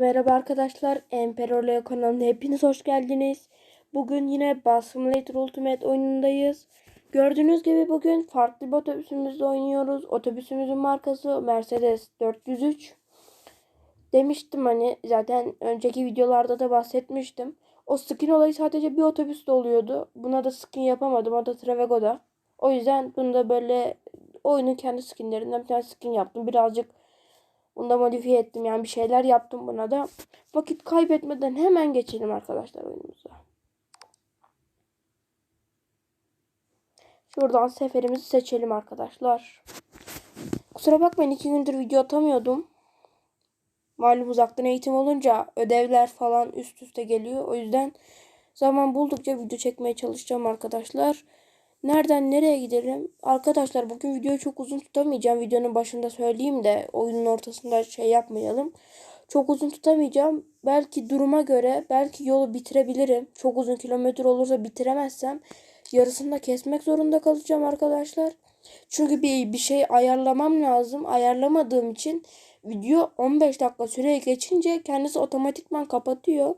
Merhaba arkadaşlar, Emperorleo kanalına hepiniz hoş geldiniz. Bugün yine Bus Simulator Ultimate oyunundayız. Gördüğünüz gibi bugün farklı bir otobüsümüzle oynuyoruz. Otobüsümüzün markası Mercedes 403. Demiştim hani zaten önceki videolarda da bahsetmiştim. O skin olayı sadece bir otobüste oluyordu. Buna da skin yapamadım. O da Travego'da. O yüzden bunu da böyle oyunun kendi skinlerinden bir tane skin yaptım. Birazcık bunu da modifiye ettim. Yani bir şeyler yaptım buna da. Vakit kaybetmeden hemen geçelim arkadaşlar oyunumuza. Şuradan seferimizi seçelim arkadaşlar. Kusura bakmayın iki gündür video atamıyordum. Malum uzaktan eğitim olunca ödevler falan üst üste geliyor. O yüzden zaman buldukça video çekmeye çalışacağım arkadaşlar. Nereden nereye gidelim? Arkadaşlar bugün videoyu çok uzun tutamayacağım. Videonun başında söyleyeyim de oyunun ortasında şey yapmayalım. Çok uzun tutamayacağım. Belki duruma göre belki yolu bitirebilirim. Çok uzun kilometre olursa bitiremezsem yarısında kesmek zorunda kalacağım arkadaşlar. Çünkü bir, bir şey ayarlamam lazım. Ayarlamadığım için video 15 dakika süreye geçince kendisi otomatikman kapatıyor.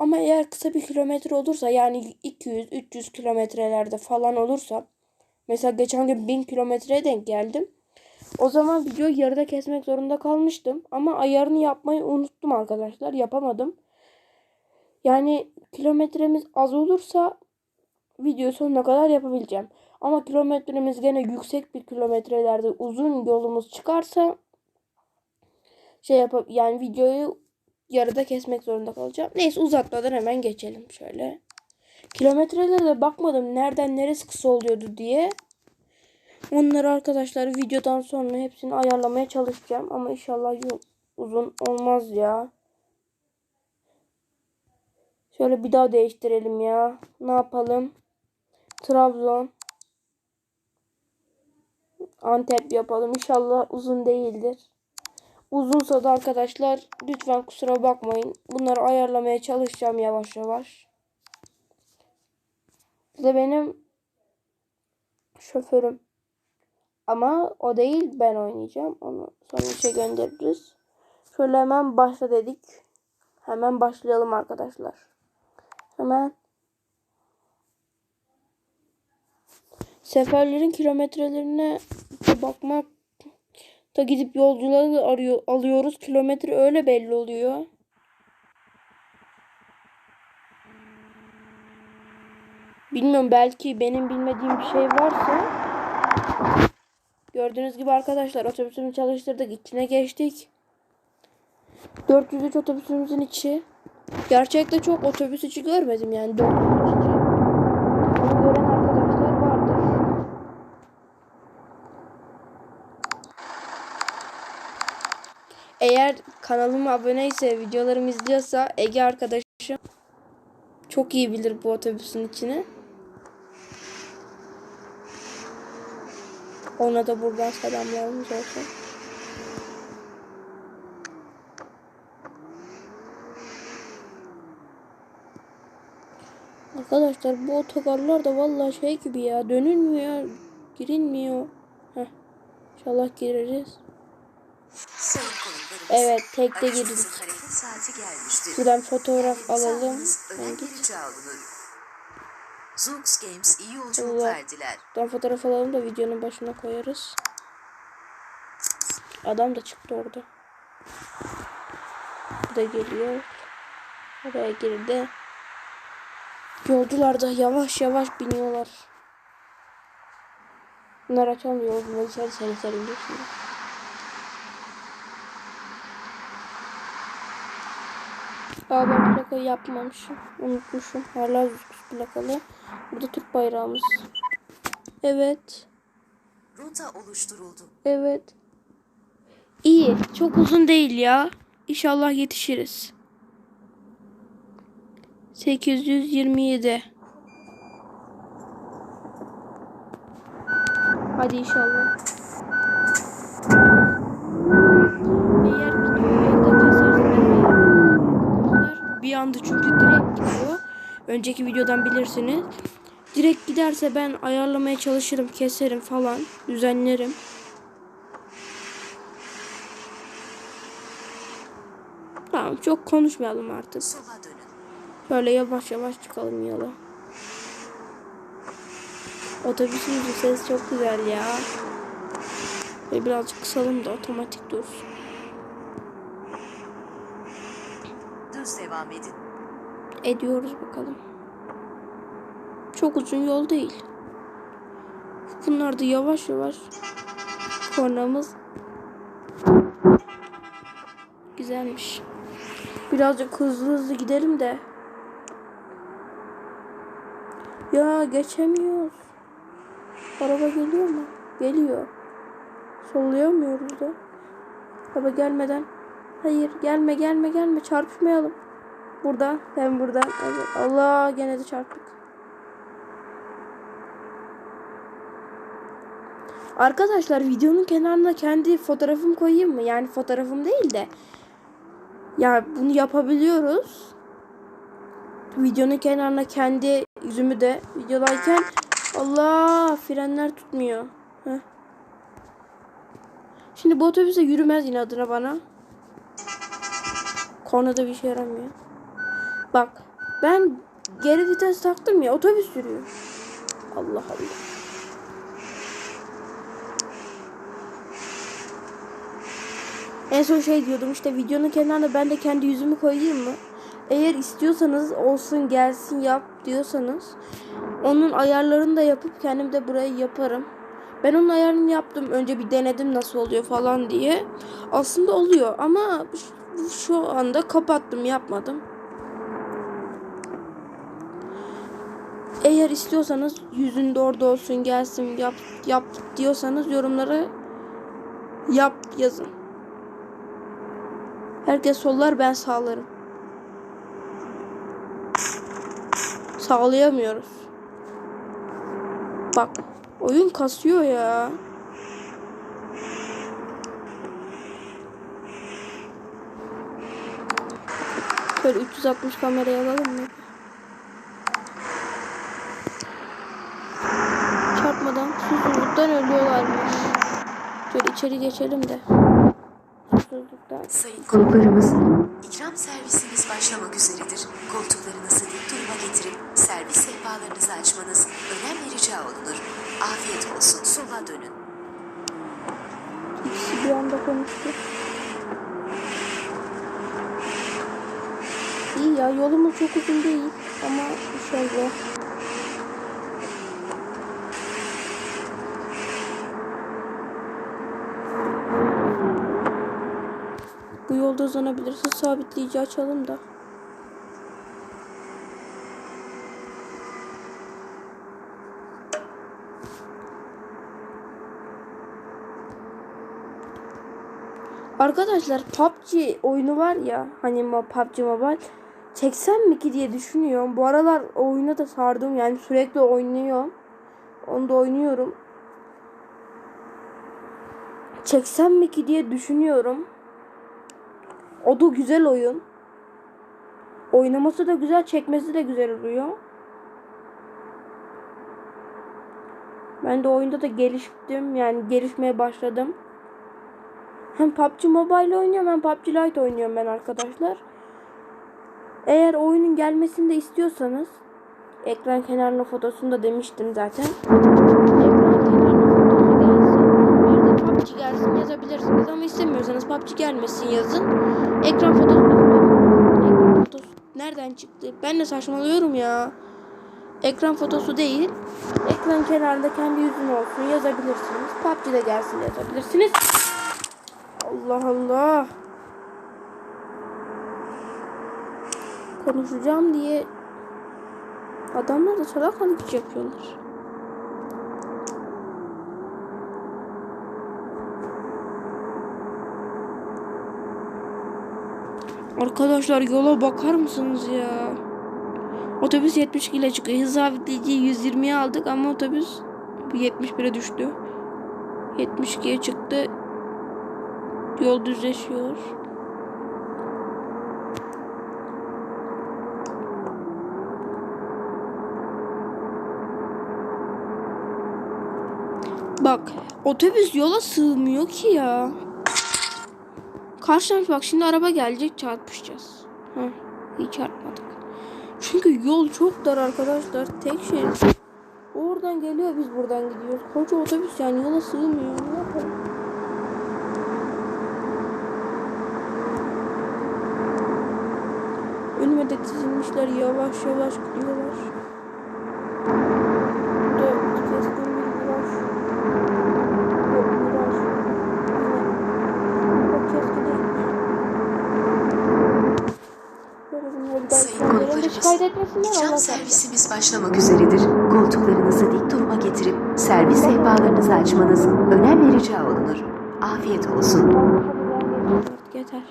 Ama eğer kısa bir kilometre olursa yani 200-300 kilometrelerde falan olursa mesela geçen gün 1000 kilometreye denk geldim. O zaman videoyu yarıda kesmek zorunda kalmıştım. Ama ayarını yapmayı unuttum arkadaşlar. Yapamadım. Yani kilometremiz az olursa video sonuna kadar yapabileceğim. Ama kilometremiz gene yüksek bir kilometrelerde uzun yolumuz çıkarsa şey yapıp yani videoyu yarıda kesmek zorunda kalacağım. Neyse uzatmadan hemen geçelim şöyle. Kilometrelere de bakmadım nereden neresi kısa oluyordu diye. Onları arkadaşlar videodan sonra hepsini ayarlamaya çalışacağım. Ama inşallah uzun olmaz ya. Şöyle bir daha değiştirelim ya. Ne yapalım? Trabzon. Antep yapalım. İnşallah uzun değildir. Uzunsa da arkadaşlar lütfen kusura bakmayın. Bunları ayarlamaya çalışacağım yavaş yavaş. Bu da benim şoförüm. Ama o değil ben oynayacağım. Onu sonra işe göndeririz. Şöyle hemen başla dedik. Hemen başlayalım arkadaşlar. Hemen seferlerin kilometrelerine bakmak da gidip yolcuları arıyor, alıyoruz. Kilometre öyle belli oluyor. Bilmiyorum belki benim bilmediğim bir şey varsa. Gördüğünüz gibi arkadaşlar otobüsümü çalıştırdık. içine geçtik. 403 otobüsümüzün içi. Gerçekte çok otobüs içi görmedim yani 403 içi. Onu gören arkadaşlar vardır. Eğer kanalıma abone ise videolarımı izliyorsa Ege arkadaşım çok iyi bilir bu otobüsün içini. Ona da buradan selamlarımız olsun. Arkadaşlar bu otogarlar da vallahi şey gibi ya dönülmüyor, girilmiyor. Heh. İnşallah gireriz. Evet, tekte girdik. Şuradan fotoğraf alalım. Ben git. Zoox Games iyi yolculuklar diler. Buradan fotoğraf alalım da videonun başına koyarız. Adam da çıktı orada. Bu da geliyor. Oraya girdi. Yolcular da yavaş yavaş biniyorlar. Bunlar açamıyor. Bunlar içeri seri seri Aa ben plakayı yapmamışım. Unutmuşum. Hala Zux plakalı. Burada Türk bayrağımız. Evet. Rota oluşturuldu. Evet. İyi. Çok uzun değil ya. İnşallah yetişiriz. 827. Hadi inşallah. Eğer videoyu da kesersem ben ayarlamadım anda çünkü direkt gidiyor. Önceki videodan bilirsiniz. Direkt giderse ben ayarlamaya çalışırım, keserim falan, düzenlerim. Tamam çok konuşmayalım artık. Şöyle yavaş yavaş çıkalım yola. Otobüsün sesi çok güzel ya. Ve birazcık kısalım da otomatik dursun. Devam edin. Ediyoruz bakalım. Çok uzun yol değil. Bunlar da yavaş yavaş kornamız güzelmiş. Birazcık hızlı hızlı gidelim de. Ya geçemiyoruz. Araba geliyor mu? Geliyor. Sollayamıyoruz da. Araba gelmeden. Hayır gelme gelme gelme çarpışmayalım. Buradan ben buradan. Evet. Allah gene de çarptık. Arkadaşlar videonun kenarına kendi fotoğrafımı koyayım mı? Yani fotoğrafım değil de. Ya bunu yapabiliyoruz. Videonun kenarına kendi yüzümü de videodayken Allah frenler tutmuyor. Heh. Şimdi bu otobüse yürümez inadına bana. Kornada bir şey yaramıyor. Bak ben geri vites taktım ya otobüs sürüyor. Allah Allah. En son şey diyordum işte videonun kenarına ben de kendi yüzümü koyayım mı? Eğer istiyorsanız olsun gelsin yap diyorsanız onun ayarlarını da yapıp kendim de burayı yaparım. Ben onun ayarını yaptım. Önce bir denedim nasıl oluyor falan diye. Aslında oluyor ama şu- anda kapattım yapmadım. Eğer istiyorsanız yüzünde orada olsun gelsin yap yap diyorsanız yorumlara yap yazın. Herkes sollar ben sağlarım. Sağlayamıyoruz. Bak oyun kasıyor ya. Şöyle 360 kamerayı alalım mı? Susuzluktan ölüyorlarmış. Şöyle içeri geçelim de. Susuzluktan. Sayın konuklarımız, ikram servisimiz başlamak üzeredir. Koltuklarınızı dik duruma getirip servis sehpalarınızı açmanız önemli rica olunur. Afiyet olsun. Sola dönün. İkisi bir anda konuştu. İyi ya yolumuz çok uzun değil ama şöyle. Bu yolda uzanabiliriz. Hız sabitleyici açalım da. Arkadaşlar PUBG oyunu var ya hani PUBG Mobile çeksem mi ki diye düşünüyorum. Bu aralar oyuna da sardım yani sürekli oynuyorum. Onu da oynuyorum. Çeksem mi ki diye düşünüyorum. O da güzel oyun. Oynaması da güzel, çekmesi de güzel oluyor. Ben de oyunda da geliştim yani gelişmeye başladım. Hem PUBG Mobile oynuyorum hem PUBG Lite oynuyorum ben arkadaşlar. Eğer oyunun gelmesini de istiyorsanız ekran kenarına fotosunu da demiştim zaten. Ekran kenarına fotosu gelsin. Bir de PUBG gelsin yazabilirsiniz ama istemiyorsanız PUBG gelmesin yazın. Ekran istiyorsanız ekran fotosu nereden çıktı? Ben de saçmalıyorum ya. Ekran fotosu değil. Ekran kenarında kendi yüzün olsun yazabilirsiniz. PUBG de gelsin yazabilirsiniz. Allah Allah. Konuşacağım diye adamlar da salak hareket yapıyorlar. Arkadaşlar yola bakar mısınız ya? Otobüs 72 ile çıkıyor. Hız sabitleyiciyi 120'ye aldık ama otobüs 71'e düştü. 72'ye çıktı. Yol düzleşiyor. Bak otobüs yola sığmıyor ki ya. Karşıdan bak şimdi araba gelecek çarpışacağız. Ha, hiç çarpmadık. Çünkü yol çok dar arkadaşlar. Tek şey. Oradan geliyor biz buradan gidiyoruz. Koca otobüs yani yola sığmıyor. Ne yapalım? Önüme de dizilmişler yavaş yavaş gidiyorlar. Burada keskin bir viraj. Yok viraj. Aynen. Yok keskin değilmiş. Böyle bir yolda Sayın kendilerini de korusun. servisimiz başlamak üzeredir. Koltuklarınızı dik duruma getirip servis sehpalarınızı açmanız önemli rica olunur. Afiyet olsun. Yeter.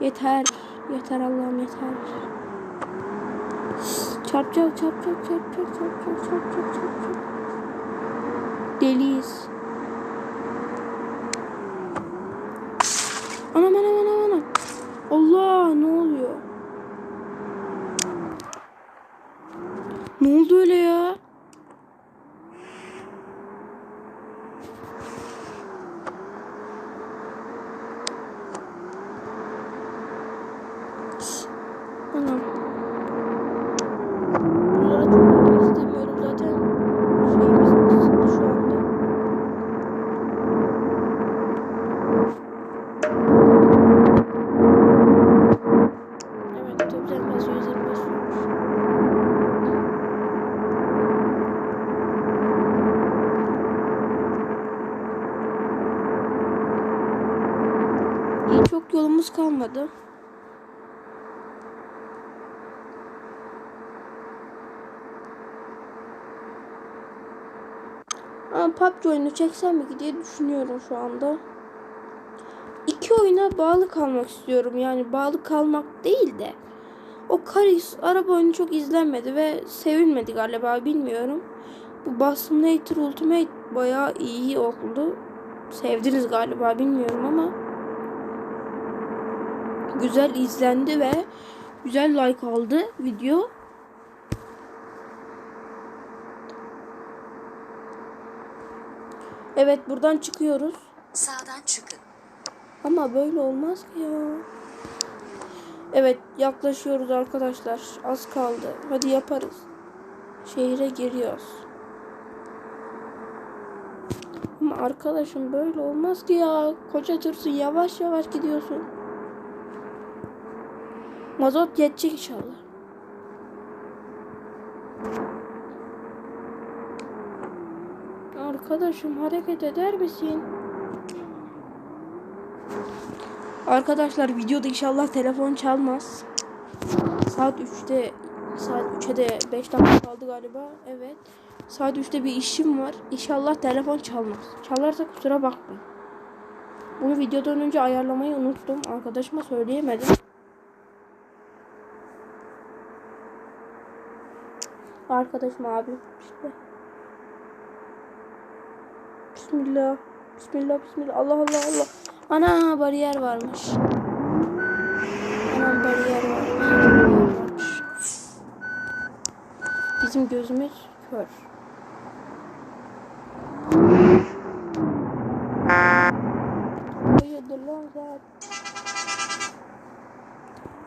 Yeter. Yeter Allah'ım yeter. Çarpacak çarpacak çarpacak çarpacak çarpacak çarpacak. Deliyiz. Anam anam. Allah ne oluyor? Ne oldu öyle ya? Anam. Buralara çok gitmek istemiyorum zaten. Şeyimiz kısıtlı şu anda. Evet, otobüs enflasyonu 125 olmuş. İyi çok yolumuz kalmadı. Ama PUBG oyunu çeksem mi diye düşünüyorum şu anda. İki oyuna bağlı kalmak istiyorum. Yani bağlı kalmak değil de. O Karis araba oyunu çok izlenmedi ve sevilmedi galiba bilmiyorum. Bu Bus Simulator Ultimate bayağı iyi oldu. Sevdiniz galiba bilmiyorum ama. Güzel izlendi ve güzel like aldı video. Evet buradan çıkıyoruz. Sağdan çıkın. Ama böyle olmaz ki ya. Evet yaklaşıyoruz arkadaşlar. Az kaldı. Hadi yaparız. Şehre giriyoruz. Ama arkadaşım böyle olmaz ki ya. Koca tırsın yavaş yavaş gidiyorsun. Mazot yetecek inşallah. Arkadaşım hareket eder misin? Arkadaşlar videoda inşallah telefon çalmaz. Saat 3'te saat 3'e de 5 dakika kaldı galiba. Evet. Saat 3'te bir işim var. İnşallah telefon çalmaz. Çalarsa kusura bakmayın. Bunu videodan önce ayarlamayı unuttum. Arkadaşıma söyleyemedim. Arkadaşım abi işte. Bismillah. Bismillah bismillah. Allah Allah Allah. Ana bariyer varmış. Anam bariyer var. Bariyer varmış. Bizim gözümüz kör.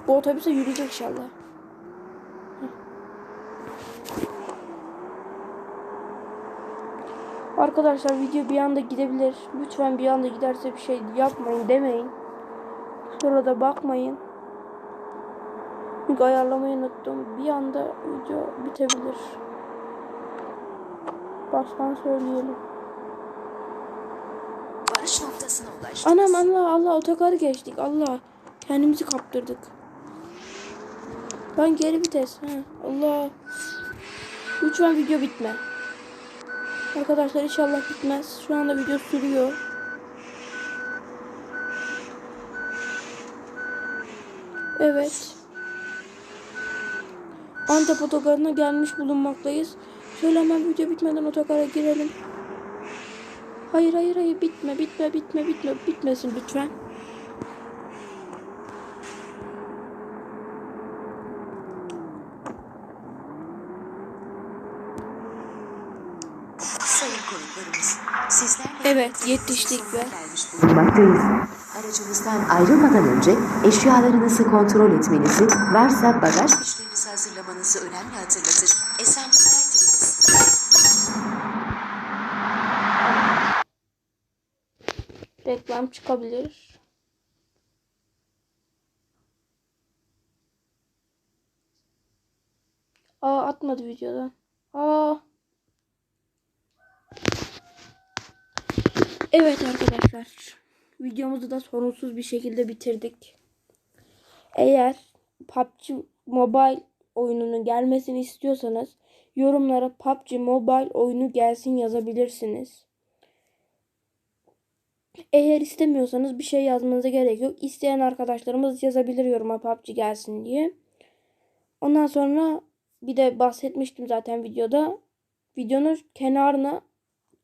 Bu otobüse yürüyecek inşallah. Arkadaşlar video bir anda gidebilir. Lütfen bir anda giderse bir şey yapmayın demeyin. Sonra da bakmayın. Çünkü ayarlamayı unuttum. Bir anda video bitebilir. Baştan söyleyelim. Varış noktasına ulaştınız. Anam Allah Allah otogarı geçtik. Allah. Kendimizi kaptırdık. Ben geri vites. Ha, Allah. Lütfen video bitme. Arkadaşlar inşallah bitmez. Şu anda video sürüyor. Evet. Antep otogarına gelmiş bulunmaktayız. Şöyle hemen video bitmeden otogara girelim. Hayır hayır hayır bitme bitme bitme bitme bitmesin lütfen. Sayın konuklarımız, sizlerle Evet, yetiştik gelmiş bulunmaktayız. Aracınızdan ayrılmadan önce eşyalarınızı kontrol etmenizi, varsa bagaj fişlerinizi hazırlamanızı önemli hatırlatır. Esenlikler dileriz. Reklam çıkabilir. Aa atmadı videodan. Aa. Evet arkadaşlar. Videomuzu da sorunsuz bir şekilde bitirdik. Eğer PUBG Mobile oyununun gelmesini istiyorsanız yorumlara PUBG Mobile oyunu gelsin yazabilirsiniz. Eğer istemiyorsanız bir şey yazmanıza gerek yok. İsteyen arkadaşlarımız yazabilir yoruma PUBG gelsin diye. Ondan sonra bir de bahsetmiştim zaten videoda. Videonun kenarına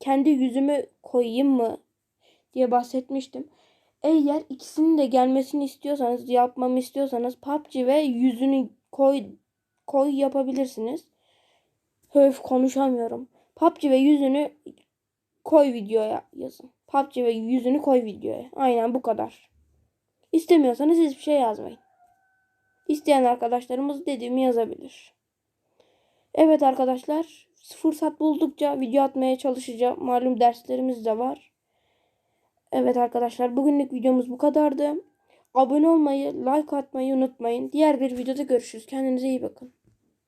kendi yüzümü koyayım mı diye bahsetmiştim. Eğer ikisinin de gelmesini istiyorsanız, yapmamı istiyorsanız PUBG ve yüzünü koy koy yapabilirsiniz. Höf konuşamıyorum. PUBG ve yüzünü koy videoya yazın. PUBG ve yüzünü koy videoya. Aynen bu kadar. İstemiyorsanız hiçbir şey yazmayın. İsteyen arkadaşlarımız dediğimi yazabilir. Evet arkadaşlar fırsat buldukça video atmaya çalışacağım. Malum derslerimiz de var. Evet arkadaşlar bugünlük videomuz bu kadardı. Abone olmayı, like atmayı unutmayın. Diğer bir videoda görüşürüz. Kendinize iyi bakın.